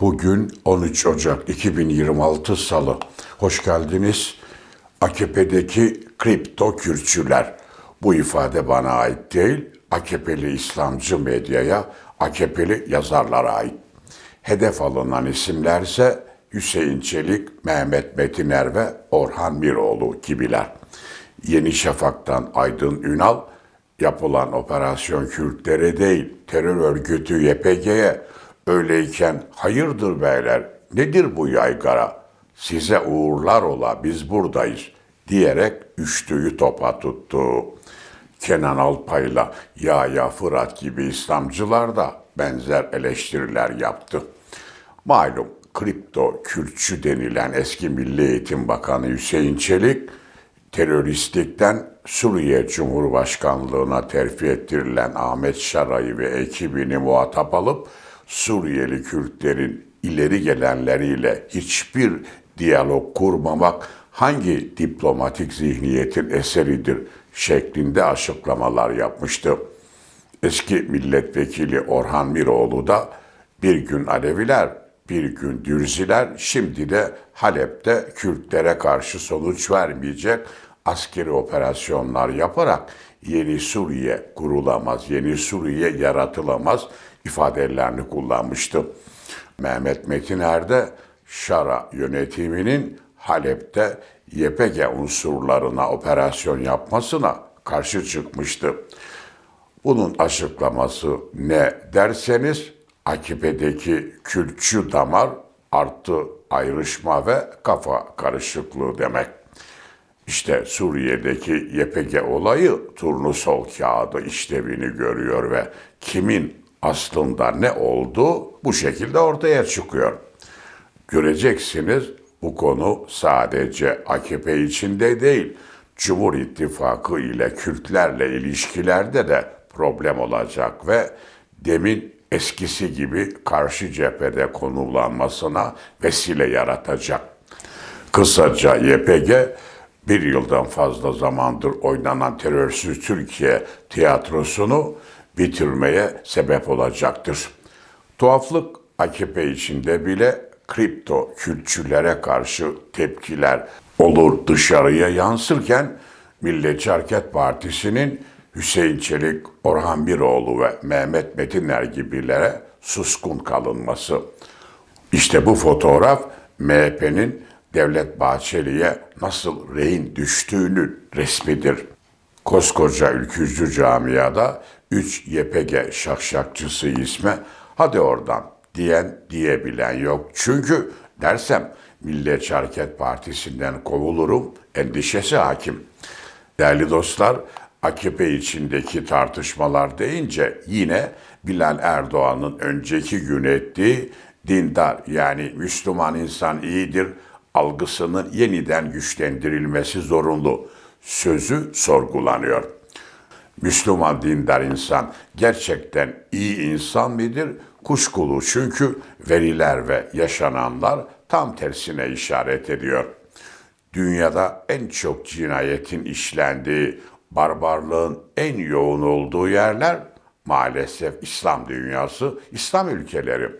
Bugün 13 Ocak 2026 Salı. Hoş geldiniz. AKP'deki kripto kürçüler. Bu ifade bana ait değil, AKP'li İslamcı medyaya, AKP'li yazarlara ait. Hedef alınan isimlerse Hüseyin Çelik, Mehmet Metiner ve Orhan Miroğlu gibiler. Yeni Şafak'tan Aydın Ünal, yapılan operasyon Kürtlere değil, terör örgütü YPG'ye öyleyken hayırdır beyler, nedir bu yaygara? Size uğurlar ola biz buradayız diyerek üçlüyü topa tuttu. Kenan Alpay'la Yahya Fırat gibi İslamcılar da benzer eleştiriler yaptı. Malum kripto kürtçü denilen eski Milli Eğitim Bakanı Hüseyin Çelik, teröristlikten Suriye Cumhurbaşkanlığına terfi ettirilen Ahmet Şaray'ı ve ekibini muhatap alıp Suriyeli Kürtlerin ileri gelenleriyle hiçbir diyalog kurmamak hangi diplomatik zihniyetin eseridir şeklinde açıklamalar yapmıştı. Eski milletvekili Orhan Miroğlu da bir gün Aleviler, bir gün Dürziler, şimdi de Halep'te Kürtlere karşı sonuç vermeyecek askeri operasyonlar yaparak yeni Suriye kurulamaz, yeni Suriye yaratılamaz ifadelerini kullanmıştı. Mehmet Metiner de Şara yönetiminin Halep'te YPG unsurlarına operasyon yapmasına karşı çıkmıştı. Bunun açıklaması ne derseniz AKP'deki kültçü damar artı ayrışma ve kafa karışıklığı demek. İşte Suriye'deki YPG olayı turnusol kağıdı işlevini görüyor ve kimin aslında ne olduğu bu şekilde ortaya çıkıyor. Göreceksiniz bu konu sadece AKP içinde değil, Cumhur İttifakı ile Kürtlerle ilişkilerde de problem olacak ve demin eskisi gibi karşı cephede konulanmasına vesile yaratacak. Kısaca YPG bir yıldan fazla zamandır oynanan terörsüz Türkiye tiyatrosunu bitirmeye sebep olacaktır. Tuhaflık AKP içinde bile kripto kültçülere karşı tepkiler olur dışarıya yansırken Milliyetçi Hareket Partisi'nin Hüseyin Çelik, Orhan Biroğlu ve Mehmet Metiner gibilere suskun kalınması. İşte bu fotoğraf MHP'nin Devlet Bahçeli'ye nasıl rehin düştüğünün resmidir. Koskoca ülkücü camiada üç YPG şakşakçısı isme hadi oradan diyen diyebilen yok. Çünkü dersem Milliyetçi Hareket Partisi'nden kovulurum endişesi hakim. Değerli dostlar, AKP içindeki tartışmalar deyince yine Bilal Erdoğan'ın önceki gün ettiği dindar yani Müslüman insan iyidir algısının yeniden güçlendirilmesi zorunlu sözü sorgulanıyor. Müslüman dindar insan gerçekten iyi insan mıdır? Kuşkulu çünkü veriler ve yaşananlar tam tersine işaret ediyor. Dünyada en çok cinayetin işlendiği, barbarlığın en yoğun olduğu yerler maalesef İslam dünyası, İslam ülkeleri.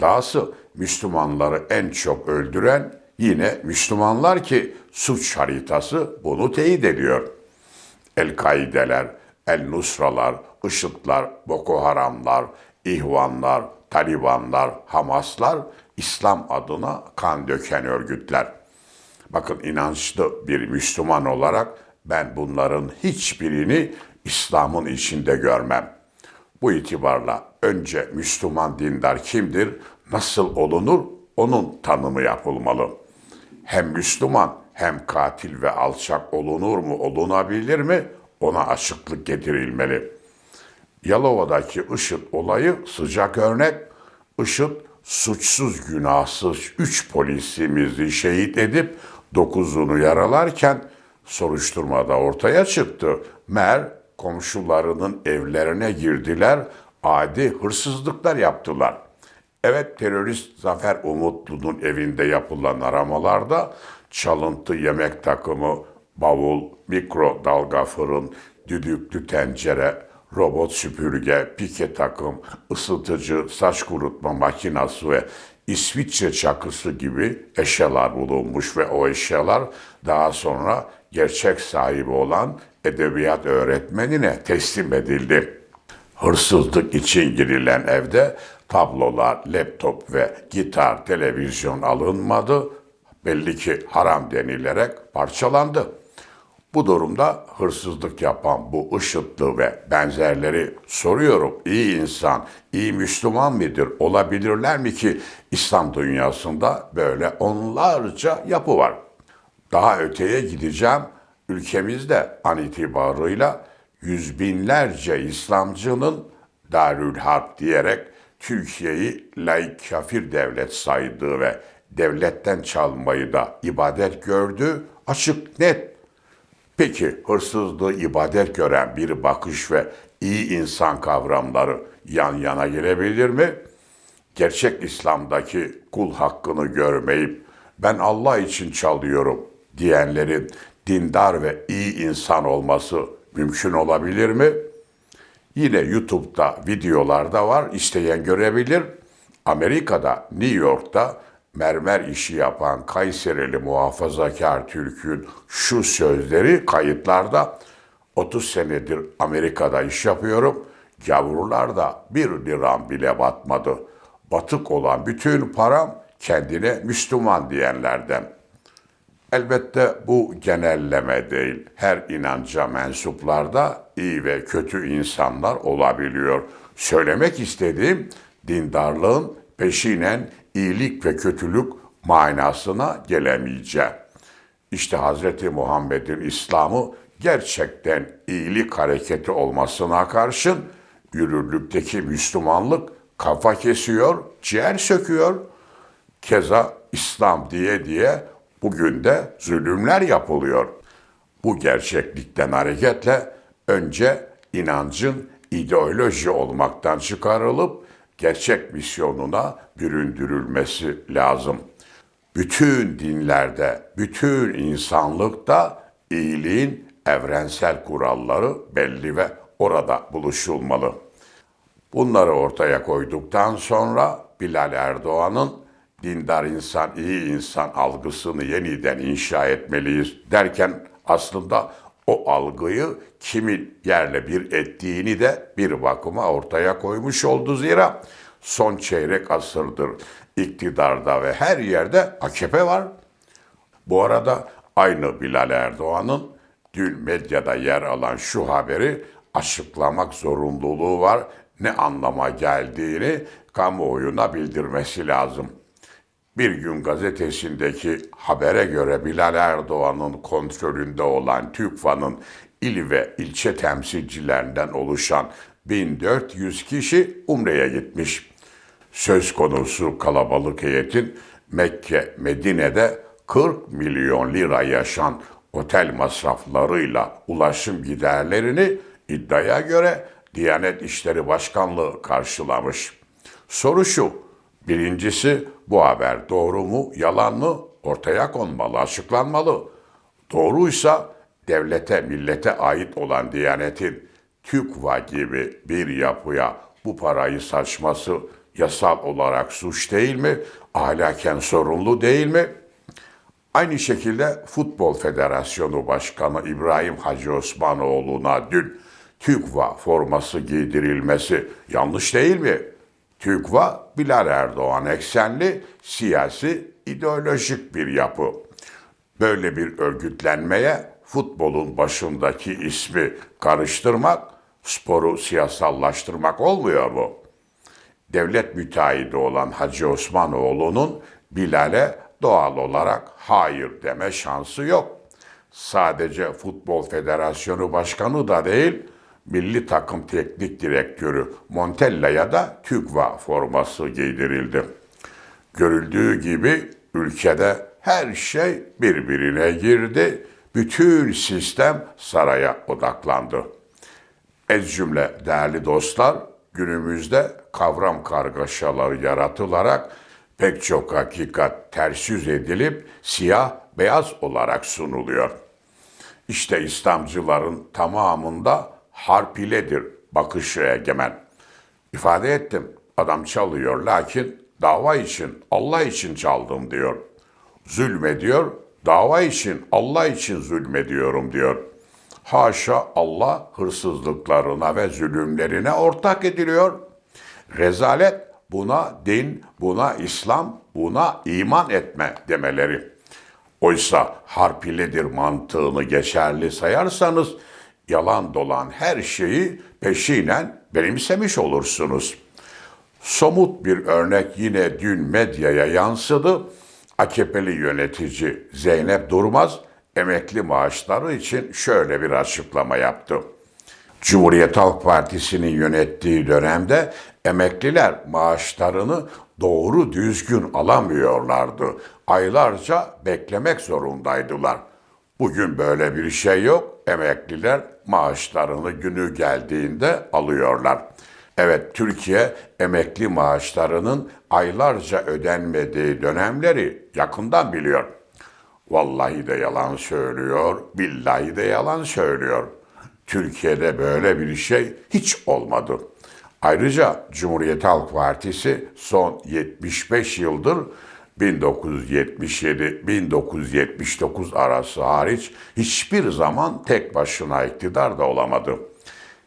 Dahası Müslümanları en çok öldüren yine Müslümanlar ki suç haritası bunu teyit ediyor. El-Kaideler, El-Nusralar, IŞİD'ler, Boko Haramlar, İhvanlar, Talibanlar, Hamaslar İslam adına kan döken örgütler. Bakın inançlı bir Müslüman olarak ben bunların hiçbirini İslam'ın içinde görmem. Bu itibarla önce Müslüman dindar kimdir, nasıl olunur onun tanımı yapılmalı. Hem Müslüman hem katil ve alçak olunur mu, olunabilir mi ona açıklık getirilmeli. Yalova'daki IŞİD olayı sıcak örnek. IŞİD suçsuz günahsız üç polisimizi şehit edip dokuzunu yaralarken soruşturmada ortaya çıktı. Mer komşularının evlerine girdiler, adi hırsızlıklar yaptılar. Evet terörist Zafer Umutlu'nun evinde yapılan aramalarda çalıntı yemek takımı, bavul, mikro dalga fırın, düdüklü tencere, robot süpürge, pike takım, ısıtıcı, saç kurutma makinası ve İsviçre çakısı gibi eşyalar bulunmuş ve o eşyalar daha sonra gerçek sahibi olan edebiyat öğretmenine teslim edildi. Hırsızlık için girilen evde tablolar, laptop ve gitar, televizyon alınmadı. Belli ki haram denilerek parçalandı. Bu durumda hırsızlık yapan bu IŞİD'li ve benzerleri soruyorum. İyi insan, iyi Müslüman mıdır? Olabilirler mi ki İslam dünyasında böyle onlarca yapı var. Daha öteye gideceğim. Ülkemizde an itibarıyla yüz binlerce İslamcının Darül Harp diyerek Türkiye'yi laik kafir devlet saydığı ve devletten çalmayı da ibadet gördü açık net. Peki hırsızlığı ibadet gören bir bakış ve iyi insan kavramları yan yana gelebilir mi? Gerçek İslam'daki kul hakkını görmeyip ben Allah için çalıyorum diyenlerin dindar ve iyi insan olması mümkün olabilir mi? Yine YouTube'da videolarda var, isteyen görebilir. Amerika'da, New York'ta mermer işi yapan Kayserili muhafazakar Türk'ün şu sözleri kayıtlarda 30 senedir Amerika'da iş yapıyorum. Gavurlarda bir liram bile batmadı. Batık olan bütün param kendine Müslüman diyenlerden. Elbette bu genelleme değil. Her inanca mensuplarda iyi ve kötü insanlar olabiliyor. Söylemek istediğim dindarlığın peşinen iyilik ve kötülük manasına gelemeyeceğim. İşte Hz. Muhammed'in İslam'ı gerçekten iyilik hareketi olmasına karşın yürürlükteki Müslümanlık kafa kesiyor, ciğer söküyor. Keza İslam diye diye bugün de zulümler yapılıyor. Bu gerçeklikten hareketle önce inancın ideoloji olmaktan çıkarılıp gerçek misyonuna büründürülmesi lazım. Bütün dinlerde, bütün insanlıkta iyiliğin evrensel kuralları belli ve orada buluşulmalı. Bunları ortaya koyduktan sonra Bilal Erdoğan'ın dindar insan, iyi insan algısını yeniden inşa etmeliyiz derken aslında o algıyı kimin yerle bir ettiğini de bir bakıma ortaya koymuş oldu zira son çeyrek asırdır iktidarda ve her yerde AKP var. Bu arada aynı Bilal Erdoğan'ın dün medyada yer alan şu haberi açıklamak zorunluluğu var. Ne anlama geldiğini kamuoyuna bildirmesi lazım. Bir gün gazetesindeki habere göre Bilal Erdoğan'ın kontrolünde olan TÜKVA'nın il ve ilçe temsilcilerinden oluşan 1400 kişi Umre'ye gitmiş. Söz konusu kalabalık heyetin Mekke, Medine'de 40 milyon lira yaşan otel masraflarıyla ulaşım giderlerini iddiaya göre Diyanet İşleri Başkanlığı karşılamış. Soru şu, birincisi bu haber doğru mu, yalan mı ortaya konmalı, açıklanmalı. Doğruysa devlete, millete ait olan Diyanet'in TÜKVA gibi bir yapıya bu parayı saçması yasal olarak suç değil mi? Ahlaken sorumlu değil mi? Aynı şekilde Futbol Federasyonu Başkanı İbrahim Hacı Osmanoğlu'na dün TÜKVA forması giydirilmesi yanlış değil mi? TÜKVA, Bilal Erdoğan eksenli siyasi ideolojik bir yapı. Böyle bir örgütlenmeye futbolun başındaki ismi karıştırmak, sporu siyasallaştırmak olmuyor mu? Devlet müteahhidi olan Hacı Osmanoğlu'nun Bilal'e doğal olarak hayır deme şansı yok. Sadece Futbol Federasyonu Başkanı da değil, milli takım teknik direktörü Montella'ya da TÜGVA forması giydirildi. Görüldüğü gibi ülkede her şey birbirine girdi. Bütün sistem saraya odaklandı. Ez cümle değerli dostlar, günümüzde kavram kargaşaları yaratılarak pek çok hakikat ters yüz edilip siyah beyaz olarak sunuluyor. İşte İslamcıların tamamında harp iledir bakışı egemen. İfade ettim. Adam çalıyor lakin dava için, Allah için çaldım diyor. Zulmediyor, dava için, Allah için zulmediyorum diyor. Haşa Allah hırsızlıklarına ve zulümlerine ortak ediliyor. Rezalet buna din, buna İslam, buna iman etme demeleri. Oysa harpiledir mantığını geçerli sayarsanız yalan dolan her şeyi peşinen benimsemiş olursunuz. Somut bir örnek yine dün medyaya yansıdı. AKP'li yönetici Zeynep Durmaz emekli maaşları için şöyle bir açıklama yaptı. Cumhuriyet Halk Partisi'nin yönettiği dönemde emekliler maaşlarını doğru düzgün alamıyorlardı. Aylarca beklemek zorundaydılar. Bugün böyle bir şey yok. Emekliler maaşlarını günü geldiğinde alıyorlar. Evet Türkiye emekli maaşlarının aylarca ödenmediği dönemleri yakından biliyor. Vallahi de yalan söylüyor, billahi de yalan söylüyor. Türkiye'de böyle bir şey hiç olmadı. Ayrıca Cumhuriyet Halk Partisi son 75 yıldır 1977-1979 arası hariç hiçbir zaman tek başına iktidar da olamadı.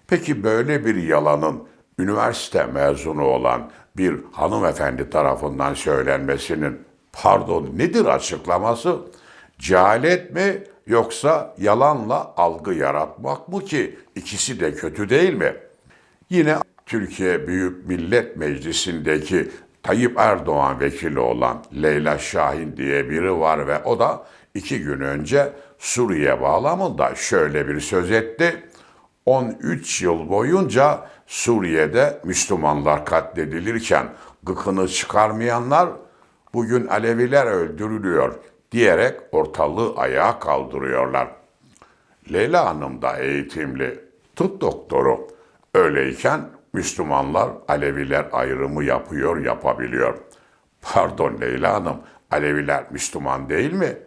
Peki böyle bir yalanın üniversite mezunu olan bir hanımefendi tarafından söylenmesinin pardon nedir açıklaması? Cehalet mi yoksa yalanla algı yaratmak mı ki ikisi de kötü değil mi? Yine Türkiye Büyük Millet Meclisi'ndeki Tayyip Erdoğan vekili olan Leyla Şahin diye biri var ve o da iki gün önce Suriye bağlamında şöyle bir söz etti. 13 yıl boyunca Suriye'de Müslümanlar katledilirken gıkını çıkarmayanlar bugün Aleviler öldürülüyor diyerek ortalığı ayağa kaldırıyorlar. Leyla Hanım da eğitimli, tıp doktoru. Öyleyken Müslümanlar Aleviler ayrımı yapıyor, yapabiliyor. Pardon Leyla Hanım, Aleviler Müslüman değil mi?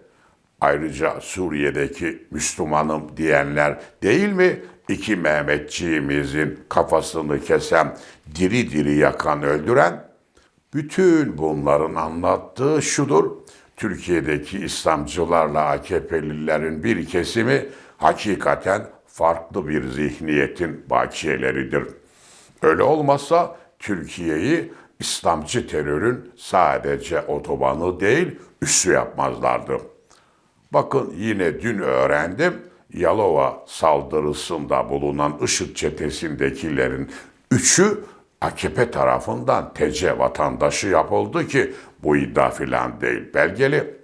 Ayrıca Suriye'deki Müslümanım diyenler değil mi? İki Mehmetçiğimizin kafasını kesen, diri diri yakan, öldüren? Bütün bunların anlattığı şudur. Türkiye'deki İslamcılarla AKP'lilerin bir kesimi hakikaten farklı bir zihniyetin bakiyeleridir. Öyle olmazsa Türkiye'yi İslamcı terörün sadece otobanı değil üssü yapmazlardı. Bakın yine dün öğrendim Yalova saldırısında bulunan IŞİD çetesindekilerin üçü AKP tarafından TC vatandaşı yapıldı ki bu iddia filan değil belgeli.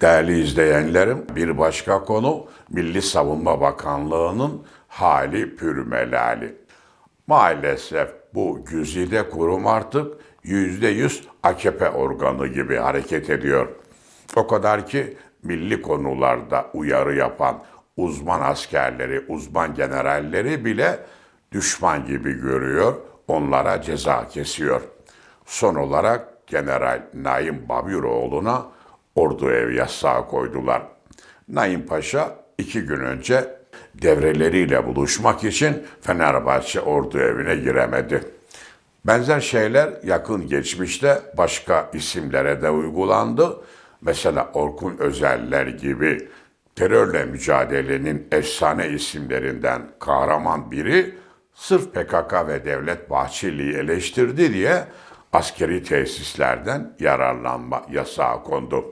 Değerli izleyenlerim bir başka konu Milli Savunma Bakanlığı'nın hali pürmelali. Maalesef bu güzide kurum artık yüzde yüz AKP organı gibi hareket ediyor. O kadar ki milli konularda uyarı yapan uzman askerleri, uzman generalleri bile düşman gibi görüyor, onlara ceza kesiyor. Son olarak General Naim Babiroğlu'na ordu ev yasağı koydular. Naim Paşa iki gün önce devreleriyle buluşmak için Fenerbahçe ordu evine giremedi. Benzer şeyler yakın geçmişte başka isimlere de uygulandı. Mesela Orkun Özeller gibi terörle mücadelenin efsane isimlerinden kahraman biri sırf PKK ve Devlet Bahçeli'yi eleştirdi diye askeri tesislerden yararlanma yasağı kondu.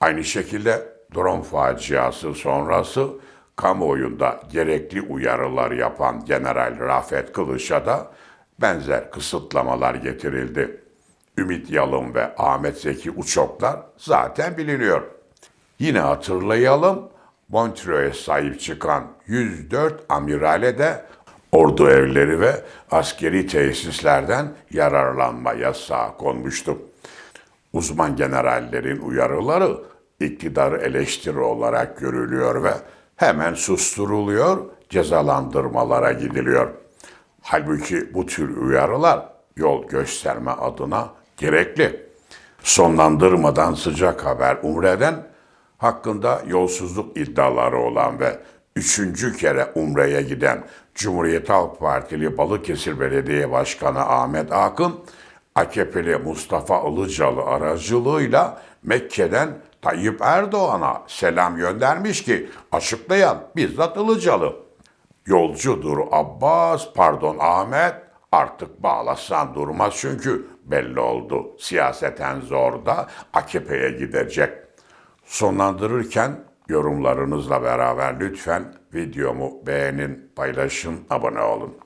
Aynı şekilde drone faciası sonrası kamuoyunda gerekli uyarılar yapan General Rafet Kılıç'a da benzer kısıtlamalar getirildi. Ümit Yalın ve Ahmet Zeki Uçoklar zaten biliniyor. Yine hatırlayalım, Montreux'e sahip çıkan 104 amirale de ordu evleri ve askeri tesislerden yararlanma yasağı konmuştu. Uzman generallerin uyarıları iktidarı eleştiri olarak görülüyor ve hemen susturuluyor, cezalandırmalara gidiliyor. Halbuki bu tür uyarılar yol gösterme adına gerekli. Sonlandırmadan sıcak haber Umre'den hakkında yolsuzluk iddiaları olan ve üçüncü kere Umre'ye giden Cumhuriyet Halk Partili Balıkesir Belediye Başkanı Ahmet Akın, AKP'li Mustafa Ilıcalı aracılığıyla Mekke'den Tayyip Erdoğan'a selam göndermiş ki açıklayan bizzat Ilıcalı. Yolcudur Abbas, pardon Ahmet, artık bağlasan durmaz çünkü belli oldu. Siyaseten zor da AKP'ye gidecek. Sonlandırırken yorumlarınızla beraber lütfen videomu beğenin, paylaşın, abone olun.